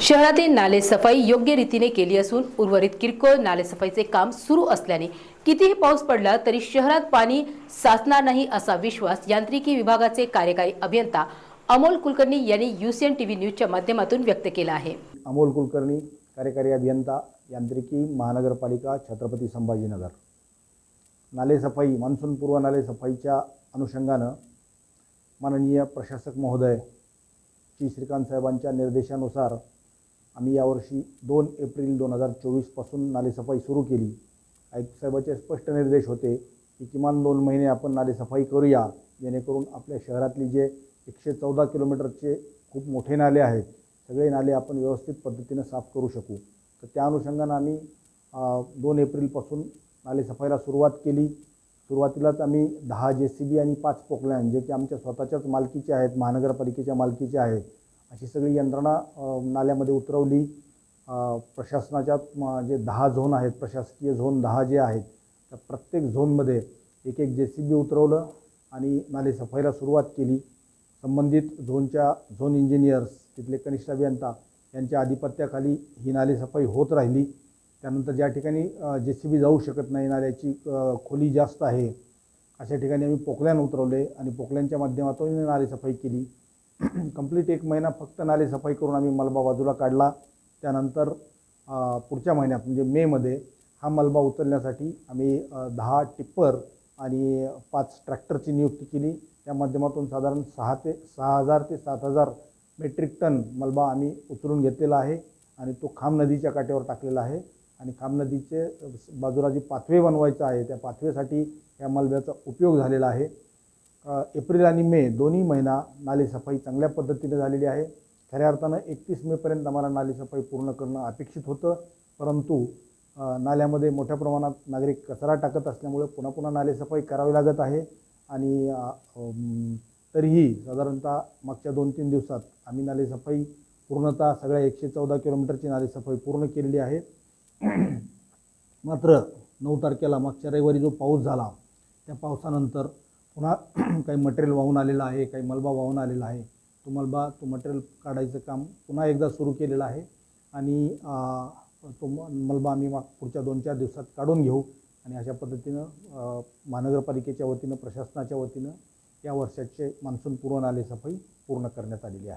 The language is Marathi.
शहरातील नालेसफाई योग्य रीतीने केली असून उर्वरित किरकोळ नालेसफाईचे काम सुरू असल्याने कितीही पाऊस पडला तरी शहरात पाणी साचणार नाही असा विश्वास यांत्रिकी विभागाचे कार्यकारी अभियंता अमोल कुलकर्णी यांनी युसीएन टीव्ही न्यूजच्या माध्यमातून व्यक्त केला आहे. अमोल कुलकर्णी कार्यकारी अभियंता यांत्रिकी महानगरपालिका छत्रपती संभाजीनगर. नालेसफाई मान्सूनपूर्व नालेसफाईच्या अनुषंगानं माननीय प्रशासक महोदय श्री श्रीकांत साहेबांच्या निर्देशानुसार आम्ही यावर्षी दोन एप्रिल दोन हजार चोवीसपासून नालेसफाई सुरू केली. आयुक्तसाहेबाचे स्पष्ट निर्देश होते की किमान दोन महिने आपण नालेसफाई करूया जेणेकरून आपल्या शहरातली जे एकशे चौदा किलोमीटरचे खूप मोठे नाले आहेत सगळे नाले आपण व्यवस्थित पद्धतीनं साफ करू शकू. तर त्या अनुषंगानं आम्ही दोन एप्रिलपासून नालेसफाईला सुरुवात केली. सुरुवातीलाच आम्ही दहा जे सी बी आणि पाच पोकलॅन जे की आमच्या स्वतःच्याच मालकीचे आहेत महानगरपालिकेच्या मालकीचे आहेत अशी सगळी यंत्रणा नाल्यामध्ये उतरवली. प्रशासनाच्या जे दहा झोन आहेत प्रशासकीय झोन दहा जे आहेत त्या प्रत्येक झोनमध्ये एक एक जे सी बी उतरवलं आणि नाले सफाईला सुरुवात केली. संबंधित झोनच्या झोन इंजिनियर्स तिथले कनिष्ठ अभियंता यांच्या आधिपत्याखाली ही नालेसफाई होत राहिली. त्यानंतर ज्या ठिकाणी जे सी बी जाऊ शकत नाही नाल्याची खोली जास्त आहे अशा ठिकाणी आम्ही पोकल्यान उतरवले आणि पोकल्यांच्या माध्यमातून नालेसफाई केली. कंप्लीट एक महिना फक्त नालेसफाई करून आम्ही मलबा बाजूला काढला. त्यानंतर पुढच्या महिन्यात म्हणजे मेमध्ये हा मलबा उचलण्यासाठी आम्ही दहा टिप्पर आणि पाच ट्रॅक्टरची नियुक्ती केली. त्या माध्यमातून साधारण सहा ते सहा हजार ते सात हजार मेट्रिक टन मलबा आम्ही उचलून घेतलेला आहे आणि तो खाम नदीच्या काठेवर टाकलेला आहे. आणि खाम नदीचे बाजूला जी पाथवे बनवायचं आहे त्या पाथवेसाठी या मलब्याचा उपयोग झालेला आहे. एप्रिल आणि मे दोन्ही महिना नालेसफाई चांगल्या पद्धतीने झालेली आहे. खऱ्या अर्थानं एकतीस मेपर्यंत आम्हाला नालेसफाई पूर्ण करणं अपेक्षित होतं. परंतु नाल्यामध्ये मोठ्या प्रमाणात नागरिक कचरा टाकत असल्यामुळे पुन्हा पुन्हा नालेसफाई करावी लागत आहे. आणि तरीही साधारणतः मागच्या दोन तीन दिवसात आम्ही नालेसफाई पूर्णतः सगळ्या एकशे चौदा किलोमीटरची नालेसफाई पूर्ण केलेली आहे. मात्र नऊ तारखेला मागच्या रविवारी जो पाऊस झाला त्या पावसानंतर पुन्हा काही मटेरियल वाहून आलेलं आहे काही मलबा वाहून आलेला आहे. तो मलबा तो मटेरियल काढायचं काम पुन्हा एकदा सुरू केलेलं आहे. आणि तो मलबा आम्ही माग पुढच्या दोन चार दिवसात काढून घेऊ. आणि अशा पद्धतीनं महानगरपालिकेच्या वतीनं प्रशासनाच्या वतीनं या वर्षाचे मान्सून पूर्व आले नालेसफाई पूर्ण करण्यात आलेली आहे.